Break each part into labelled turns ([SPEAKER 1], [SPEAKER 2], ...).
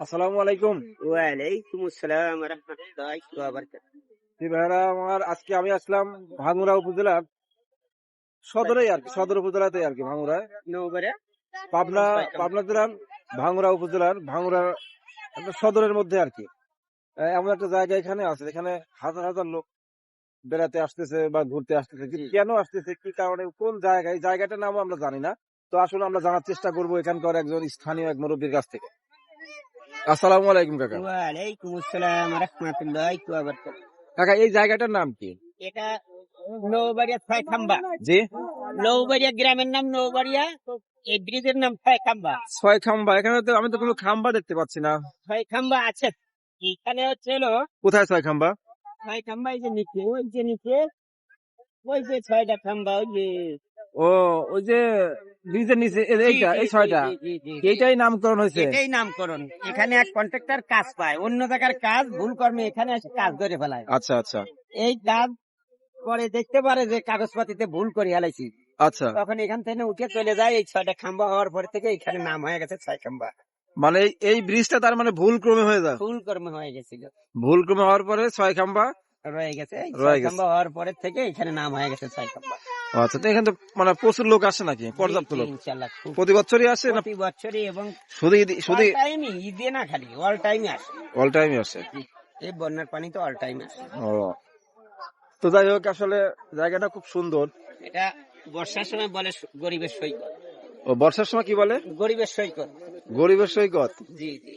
[SPEAKER 1] আসসালামু আলাইকুম।
[SPEAKER 2] ওয়ালাইকুম আসসালাম রহমতুল্লাহ
[SPEAKER 1] জি ভাইরা আমার আজকে আমি আসলাম ভাঙ্গুরা উপজেলার সদরে আর সদর উপজেলাতে আর কি ভাঙ্গুরা
[SPEAKER 2] নৌবারে।
[SPEAKER 1] পাবনা পাবনা জেলার ভাঙ্গুরা উপজেলার ভাঙ্গুরা সদরের মধ্যে আর কি। এমন একটা জায়গা এখানে আছে এখানে হাজার হাজার লোক বেড়াতে আসতেছে বা ঘুরতে আসতেছে। কেন আসতেছে কি কারণে কোন জায়গায় জায়গাটার নাম আমরা জানি না। তো আসলে আমরা জানার চেষ্টা করব এখানকার একজন স্থানীয় এক মুরব্বীর কাছ থেকে। আসসালামু আলাইকুম কাকা।
[SPEAKER 2] ওয়ালাইকুম আসসালাম রহমতুল্লাহ
[SPEAKER 1] কাকা এই জায়গাটার নাম কি?
[SPEAKER 2] এটা নৌবাড়িয়া ছয় খাম্বা
[SPEAKER 1] জি।
[SPEAKER 2] নৌবাড়িয়া গ্রামের নাম নৌবাড়িয়া এই ব্রিজের নাম ছয় খাম্বা
[SPEAKER 1] ছয় খাম্বা এখানে তো আমি তো কোনো খাম্বা দেখতে পাচ্ছি না।
[SPEAKER 2] ছয় খাম্বা আছে। এখানে হচ্ছে হলো
[SPEAKER 1] কোথায় ছয় খাম্বা
[SPEAKER 2] ছয় খাম্বা এই যে নিচে ওই যে নিচে ওই যে ছয়টা খাম্বা ওই যে
[SPEAKER 1] ও ওই যে ব্রিজের নিচে এইটা এই ছয়টা। এইটাই নামকরণ হয়েছে।
[SPEAKER 2] এটাই নামকরণ। এখানে এক কন্ট্রাক্টর কাজ পায় অন্য জায়গার কাজ ভুল কর্মে এখানে এসে কাজ ধরে ফেলায়।
[SPEAKER 1] আচ্ছা আচ্ছা।
[SPEAKER 2] এই কাজ পরে দেখতে পারে যে কাগজপাতিতে ভুল করে হেলাইছি
[SPEAKER 1] আচ্ছা।
[SPEAKER 2] তখন এখান থেকে উঠে চলে যায় এই ছয়টা খাম্বা হওয়ার পর থেকে এখানে নাম হয়ে গেছে ছয় খাম্বা।
[SPEAKER 1] মানে এই- এই ব্রিজটা তার মানে ভুল ক্রমে হয়ে যায়?
[SPEAKER 2] ভুল কর্মে হয়ে গেছিল।
[SPEAKER 1] ভুল ক্রমে হওয়ার পরে ছয় খাম্বা?
[SPEAKER 2] রয়ে গেছে ছয় খাম্বা হওয়ার পরে থেকে এখানে নাম হয়ে গেছে ছয় খাম্বা।
[SPEAKER 1] আচ্ছা তো এখানে তো মানে প্রচুর লোক আসে নাকি? পর্যাপ্ত লোক? প্রতি বছরই আসে না?
[SPEAKER 2] প্রতি বছরই এবং
[SPEAKER 1] শুধু শুধু
[SPEAKER 2] টাইমই ঈদে না খালি অল টাইমই আসে।
[SPEAKER 1] অল টাইমই আসে?
[SPEAKER 2] এই বন্যার পানি তো অল টাইম আসে।
[SPEAKER 1] ও। তো যাই হোক আসলে জায়গাটা খুব সুন্দর।
[SPEAKER 2] এটা বর্ষার সময় বলে গরিবের সৈকত।
[SPEAKER 1] ও বর্ষার সময় কি বলে?
[SPEAKER 2] গরিবের সৈকত।
[SPEAKER 1] গরিবের সৈকত?
[SPEAKER 2] জি জি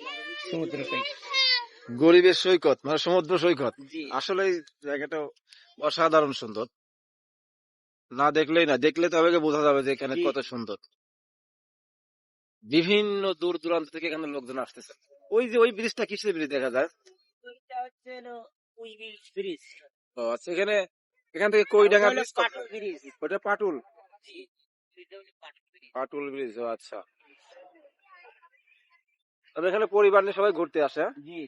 [SPEAKER 2] সমুদ্র সৈকত।
[SPEAKER 1] গরিবের সৈকত মানে সমুদ্র সৈকত। আসলে জায়গাটা অসাধারণ সুন্দর। না দেখলেই না দেখলে তবে বোঝা যাবে যে এখানে কত সুন্দর। বিভিন্ন দূর দূরান্ত থেকে এখানে লোকজন আসতেছে। ওই যে ওই ব্রিজটা কিসের ব্রিজ দেখা যায়?
[SPEAKER 2] ওইটা হচ্ছে হলো ব্রিজ
[SPEAKER 1] ও আচ্ছা এখানে এখান থেকে কইডাঙ্গা ব্রিজ
[SPEAKER 2] পাটুল ব্রিজ
[SPEAKER 1] ওটা পাটুল?
[SPEAKER 2] পাটুল ব্রিজ
[SPEAKER 1] ও আচ্ছা। তবে এখানে পরিবার নিয়ে সবাই ঘুরতে আসে হ্যাঁ?
[SPEAKER 2] জি।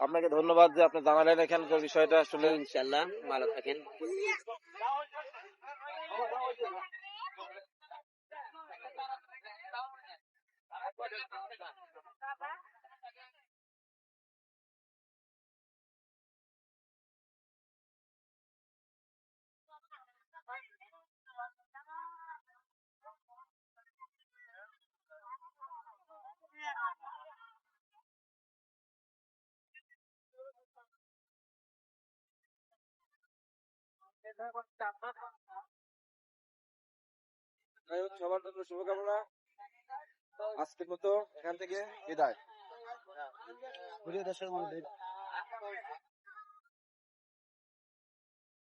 [SPEAKER 1] আপনাকে ধন্যবাদ যে আপনি জানালেন এখানকার বিষয়টা আসলে।
[SPEAKER 2] ইনশাল্লাহ ভালো থাকেন।
[SPEAKER 1] যাই হোক, সবার জন্য শুভকামনা। আজকের মতো এখান থেকে বিদায়।
[SPEAKER 2] প্রিয় দর্শক মন্ডলী